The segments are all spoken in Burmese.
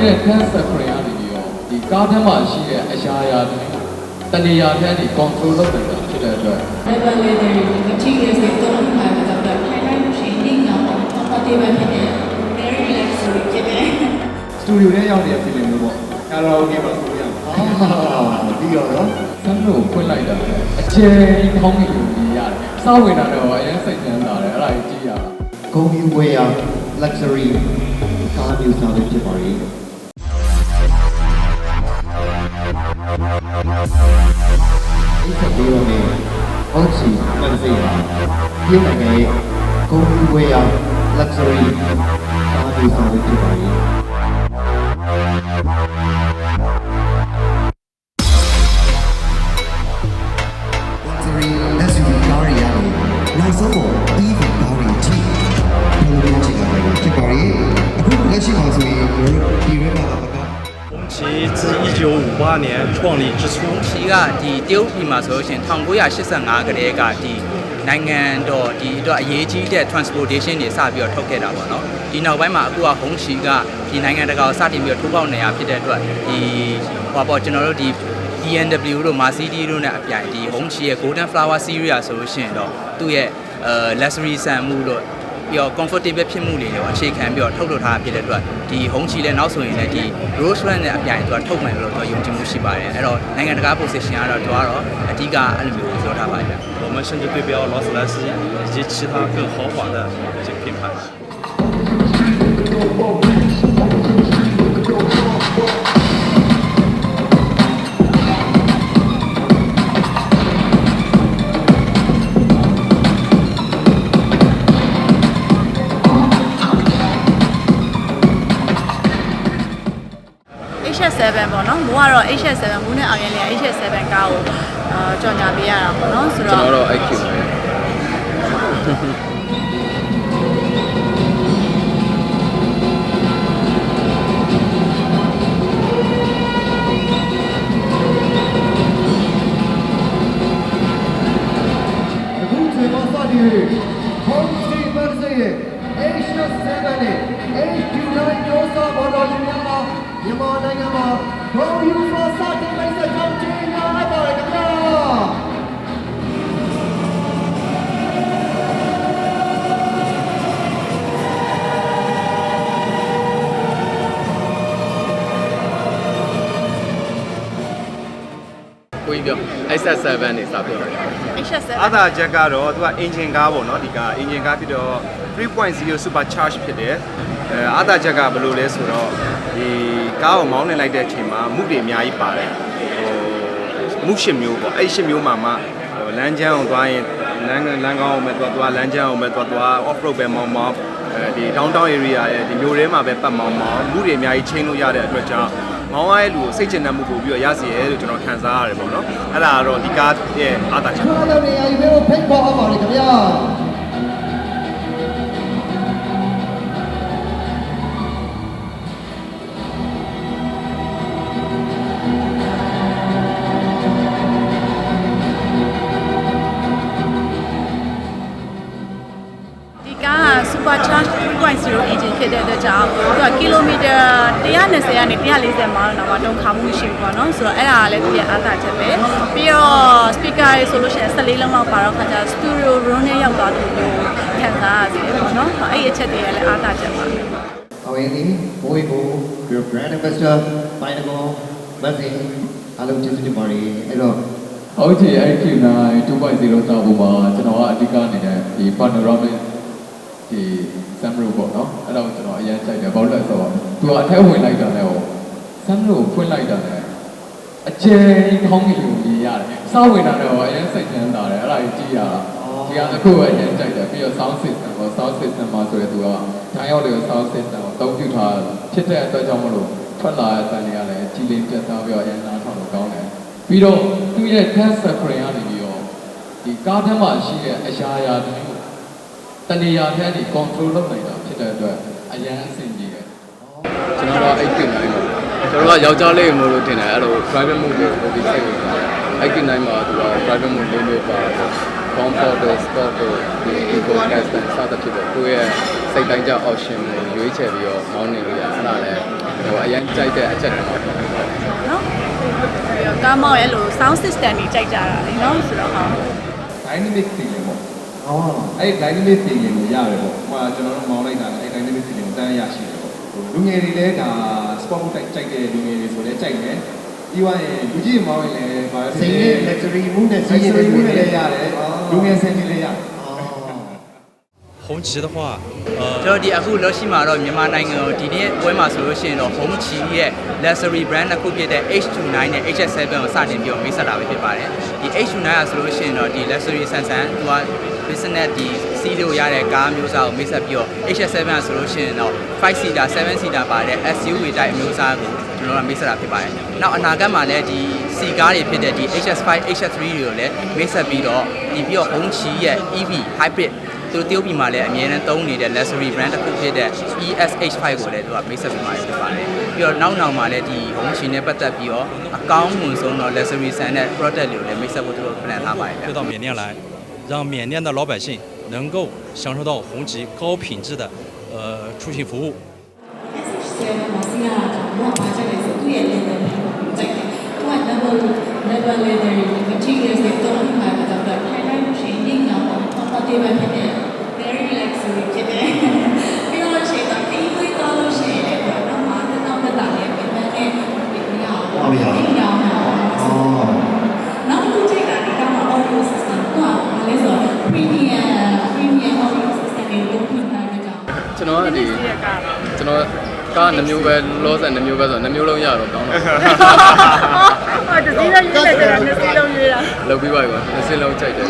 ဒီရဲ့ cancer ခရင်ကနေပြီးတော့ဒီကားထဲမှာရှိတဲ့အရာရာတွေတဏှာထဲကနေ control လုပ်နေတာဖြစ်တဲ့အတွက် Regulatory materials တွေသုံးထားတဲ့အတွက်ထိုင်တိုင်းရှင်နေကြအောင် comfortable ဖြစ်တယ် very relaxing ဖြစ်တယ်စတူဒီယိုထဲရောက်နေတဲ့ feeling မျိုးပေါ့ကာရာအိုကေမှာဆိုရမှာအာပြီးတော့နော်ဆန်းလို့ဖွင့်လိုက်တာအကျယ်ကြီးခေါင်းကြီးကိုမြင်ရတယ်။စောဝင်တာတော့အရင်စိတ်ချမ်းသာတယ်အဲ့ဒါကြီးကြည့်ရတာဂုံယူဝေးရ luxury ကားမျိုးစားလေးဖြစ်ပါလေ ဒီကလေးရောနဲ့အောက်ချီမန်စိတ်ပါပြုတ်နိုင်ငံရဲ့ဂုံယူဝေးရ luxury ကားမျိုးစားလေးဖြစ်ပါလေ 年创立之初， ချီကဒီတရုတ်ပြည်မှာဆိုလို့ရှိရင်1985ကတည်းကဒီနိုင်ငံတော်ဒီအတွက်အရေးကြီးတဲ့ transportation တွေစပြီးတော့ထုတ်ခဲ့တာပေါ့နော်ဒီနောက်ပိုင်းမှာအခုကဟုံးချီကဒီနိုင်ငံတကာကိုစတင်ပြီးတော့ထိုးပေါက်နေရဖြစ်တဲ့အတွက်ဒီဟောပေါ့ကျွန်တော်တို့ဒီ BMW တို့ Mercedes တို့နဲ့အပြိုင်ဒီဟုံးချီရဲ့ Golden Flower Series ဆိုလို့ရှိရင်တော့သူ့ရဲ့အဲ luxury ဆန်မှုတို့ ပြီးတော့ comfortable ဖြစ်မှုတွေရောအခြေခံပြီးတော့ထုတ်လုပ်ထားတာဖြစ်တဲ့အတွက်ဒီဟုံးချီလည်းနောက်ဆိုရင်လည်းဒီ Rolls Royce နဲ့အပြိုင်သူကထုတ်နိုင်လို့တော့ယုံကြည်မှုရှိပါတယ်အဲ့တော့နိုင်ငံတကာ position ကတော့သူကတော့အဓိကအဲ့လိုမျိုးပြောထားပါတယ်ဗျ 我们甚至对标劳斯莱斯以及其他更豪华的这个品牌。 ကတော့ HS7 မိုးနဲ့အောင်ရင်လည်း HS7 ကားကိုအာကြော်ညာပေးရတာပေါ့နော်ဆိုကျွန်တော့တော်တော့ IQ ပဲအခုချိန်မှာစတင်ရဟောင်းစီမန်စေးရဲ့ H7 နဲ့ H9 မျိုးစားဘော်တော်ကြီးများမှာမြန်မာနိုင်ငံမှာ ဘုံယူဖို့စတင်မိတ်ဆက်ကြောင်းကြီးညာအပ်ပါတယ်ခင်ဗျာကိုကြီးပြော SS7 နေစပြောတယ် HS7 အားသာချက်ကတော့သူက engine ကားပေါ့နော်ဒီကား engine ကားဖြစ်တော့ 3.0 super charge ဖြစ်တယ်အဲအားသာချက်ကဘယ်လိုလဲဆိုတော့ဒီကားကိုမောင်းနေလိုက်တဲ့အချိန်မှာမှုတွေအများကြီးပါတယ်ဟိုမှုရှစ်မျိုးပေါ့အဲ့ရှစ်မျိုးမှာမှဟိုလမ်းကျန်းအောင်သွားရင်လမ်းလမ်းကောင်းအောင်ပဲသွားသွားလမ်းကျန်းအောင်ပဲသွားသွား off road ပဲမောင်းမောင်းအဲဒီ downtown area ရဲ့ဒီမျိုးထဲမှာပဲပတ်မောင်းမောင်းမှုတွေအများကြီးချင်းလို့ရတဲ့အတွက်ကြောင့်မောင်းရတဲ့လူကိုစိတ်ချနှံမှုပို့ပြီးတော့ရစီရဲလို့ကျွန်တော်ခံစားရတယ်ပေါ့နော်အဲ့ဒါကတော့ဒီကားရဲ့အားသာချက် က super charge 3.0 engine ဖြစ်တဲ့အတွက်ကြောင့်သူကကီလိုမီတာ120ကနေ140မိုင်လောက်တော့တုံခါမှုရှိပြီပေါ့နော်ဆိုတော့အဲ့ဒါကလည်းသူရဲ့အားသာချက်ပဲပြီးတော့ speaker တွေဆိုလို့ရှိရင်14လုံးလောက်ပါတော့ခါကျ studio room နဲ့ရောက်သွားတယ်လို့ခံစားရစေပေါ့နော်အဲ့ဒီအချက်တွေကလည်းအားသာချက်ပါအောင်ရင်ဒီဘိုးကို your brand ambassador ပိုင်းတော်မသိအားလုံးကျေးဇူးတင်ပါတယ်အဲ့တော့ဟုတ်ချီ IQ9 2.0တောက်ဖို့မှာကျွန်တော်ကအဓိကအနေနဲ့ဒီ panoramic ဒီ sunroof ပေါ့နော်အဲ့ဒါကိုကျွန်တော်အရင်ကြိုက်တယ်ဘာလို့လဲဆိုတော့သူကအထက်ဝင်လိုက်တာနဲ့ဟို sunroof ကိုဖွင့်လိုက်တာနဲ့အကျယ်ကြီးခေါင်းကြီးကိုမြင်ရတယ်စောဝင်တာနဲ့ဟိုအရင်စိတ်ချမ်းသာတယ်အဲ့ဒါကြီးကြည့်ရတာဒီကအခုအရင်ကြိုက်တယ်ပြီးတော့ sound system ပေါ့ sound system မှာဆိုရသူကဓာတ်ရောက်တဲ့ sound system ကိုအသုံးပြုထားဖြစ်တဲ့အတွက်ကြောင့်မလို့ထွက်လာတဲ့တန်တွေကလည်းကြီးလေးပြတ်သားပြီးတော့အရင်နားထောင်လို့ကောင်းတယ်ပြီးတော့သူ့ရဲ့ cancer ခရင်ကနေပြီးတော့ဒီကားထဲမှာရှိတဲ့အရာရာတွေကို တဏှာထဲကနေ control လုပ်နိုင်တာဖြစ်တဲ့အတွက်အရန်အဆင်ပြေတယ်ကျွန်တော်တို့အိတ်တင်နိုင်ပါကျွန်တော်တို့ကယောက်ျားလေးမို့လို့တင်တယ်အဲ့လို private move တွေကိုပိုပြီးစိတ်ဝင်စားတယ် IQ9 မှာသူက private mode လေးမျိုးပါတော့ comfort တို့ sport တို့ဒီ eco gas နဲ့စသဖြင့်ပေါ့ကိုယ့်ရဲ့စိတ်တိုင်းကျ option ကိုရွေးချယ်ပြီးတော့မောင်းနေလို့ရအဲ့ဒါလည်းဟိုအရင်ကြိုက်တဲ့အချက်တွေမှာဖြစ်တယ်ပေါ့နော်ပြီးတော့ကားမောက်ရဲ့အဲ့လို sound system တွေကြိုက်ကြတာလေနော်ဆိုတော့ဟာ dynamic feeling ပေါ့ အော် အဲ့ဒီ dynamic feeling ကိုရတယ်ပေါ့ဟိုကကျွန်တော်တို့မောင်းလိုက်တာအဲ့ dynamic feeling ကိုတန်းရရှိတယ်ပေါ့ဟိုလူငယ်တွေလည်းဒါ sport တိုက်ကြိုက်တဲ့လူငယ်တွေဆိုလည်းကြိုက်တယ်ပြီးသွားရင်လူကြီးမောင်းရင်လည်းဘာလဲ စိတ်နဲ့ luxury မှုနဲ့ စိ စီး တ် ရ ရ တဲ့ ည် လူ မှု တွေ နဲ့ လည်း လည်းရတယ်လူငယ်စင်ကြီးလည်းရတယ် 红旗的话，呃， ကျွန်တော်ဒီအခုလောရှိမှာတော့မြန်မာနိုင်ငံကိုဒီနေ့ပွဲမှာဆိုလို့ရှိရင်တော့ Home Chi ရဲ့ luxury brand တစ်ခုဖြစ်တဲ့ H29 နဲ့ HS7 ကိုစတင်ပြီးတော့မိတ်ဆက်တာပဲဖြစ်ပါတယ်ဒီ H29 ကဆိုလို့ရှိရင်တော့ဒီ luxury ဆန်ဆန်သူက business ဒီစီးလို့ရတဲ့ကားမျိုးစားကိုမိတ်ဆက်ပြီးတော့ HS7 ဆိုလို့ရှိရင်တော့5 seater 7 seater ပါတဲ့ SUV တိုင်းအမျိုးအစားကိုကျွန်တော်တို့ကမိတ်ဆက်တာဖြစ်ပါတယ်။နောက်အနာဂတ်မှာလည်းဒီစီကားတွေဖြစ်တဲ့ဒီ HS5 HS3 တွေကိုလည်းမိတ်ဆက်ပြီးတော့ဒီပြီးတော့ Hongqi ရဲ့ EV hybrid သူတို့တရုတ်ပြည်မှာလည်းအများနဲ့သုံးနေတဲ့ luxury brand တစ်ခုဖြစ်တဲ့ ESH5 ကိုလည်းသူကမိတ်ဆက်ပြီးမှဖြစ်ပါတယ်။ပြီးတော့နောက်နောက်မှာလည်းဒီ Hongqi နဲ့ပတ်သက်ပြီးတော့အကောင်းမွန်ဆုံးတော့ luxury ဆန်တဲ့ product တွေကိုလည်းမိတ်ဆက်ဖို့သူတို့ plan ထားပါတယ်။ပြောတော့မြင်ရလား။ 让缅甸的老百姓能够享受到红旗高品质的呃出行服务。 တော်ကဒီကျွန်တော်ကားနှမျိုးပဲလောဆန်နှမျိုးပဲဆိုတော့နှမျိုးလုံးရတော့ကောင်းတော့ဟောတစည်းလုံးရွေးလိုက်တယ်တစည်းလုံးရွေးတာလုပ်ပြီးပါကွာတစ်စင်းလုံးကြိုက်တယ်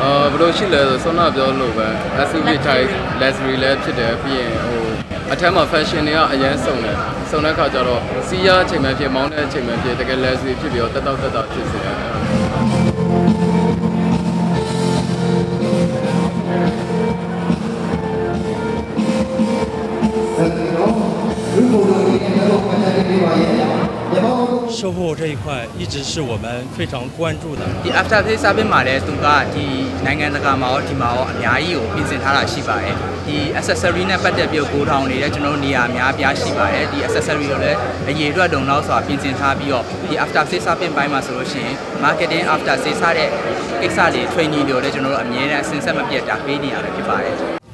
အာဘယ်လိုရှိလဲဆိုဆောနာပြောလို့ပဲ SUV type luxury လည်းဖြစ်တယ်ပြီးရင်ဟိုအထက်မှာ fashion တွေကအရင်စုံတယ်စုံတဲ့ခါကျတော့စီးရအချိန်မှဖြစ်မောင်းတဲ့အချိန်မှဖြစ်တကယ် luxury ဖြစ်ပြီးတော့တက်တော့တက်တော့ဖြစ်စေတယ် 售后这一块一直是我们非常关注的。 ဒီ after sales service မှာလည်းသူကဒီနိုင်ငံတကာမှာရောဒီမှာရောအများကြီးကိုပြင်ဆင်ထားတာရှိပါတယ်ဒီ accessory နဲ့ပတ်သက်ပြီးကိုထောင်နေတဲ့ကျွန်တော်တို့နေရာအများအပြားရှိပါတယ်ဒီ accessory ကိုလည်းအရေးအတွက်လုံလောက်စွာပြင်ဆင်ထားပြီးတော့ဒီ after sales service ဘိုင်းမှာဆိုလို့ရှိရင် marketing after sales စတဲ့ကိစ္စတွေ training တွေကိုလည်းကျွန်တော်တို့အမြဲတမ်းအစဉ်ဆက်မပြတ်တာပေးနေရတာဖြစ်ပါတယ်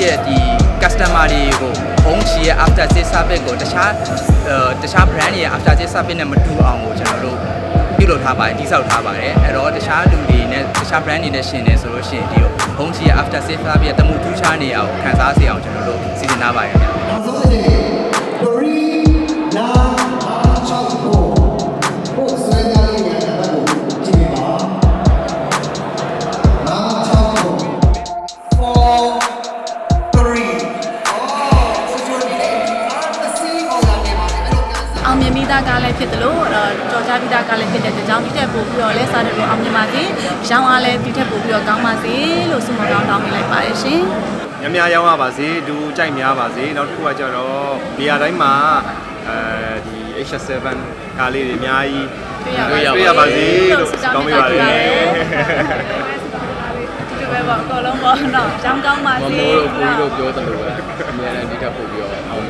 ရှိတဲ့ဒီ customer တွေကိုဘုံချီရဲ့ after sales service ကိုတခြားအဲတခြား brand တွေရဲ့ after sales service နဲ့မတူအောင်ကိုကျွန်တော်တို့ပြုလုပ်ထားပါတယ်တိစောက်ထားပါတယ်အဲ့တော့တခြားလူတွေနဲ့တခြား brand တွေနဲ့ရှင်နေဆိုလို့ရှိရင်ဒီဘုံချီရဲ့ after sales service ရဲ့တမှုထူးခြားနေအောင်ခံစားစေအောင်ကျွန်တော်တို့စီစဉ်ထားပါတယ်ဗျာနောက် ရောင်းအားလည်းဒီထက်ပို့ပြီးတော့ကောင်းပါစေလို့ဆုမကောင်းတောင်းပေးလိုက်ပါတယ်ရှင်များများရောင်းရပါစေဒူကြိုက်များပါစေနောက်တစ်ခုကကျတော့နေရာတိုင်းမှာအဲဒီ H7 ကားလေးတွေအများကြီးတွေ့ရပါတွေ့ရပါစေလို့တောင်းပေးပါရစေဒီလိုပဲပေါ့အကုန်လုံးပေါ့နော်ရောင်းကောင်းပါမစေမိုးတို့ကိုကြီးတို့ပြောတယ်လို့ပဲအများနဲ့ဒီထက်ပို့ပြီးတော့အောင်နေပါစေ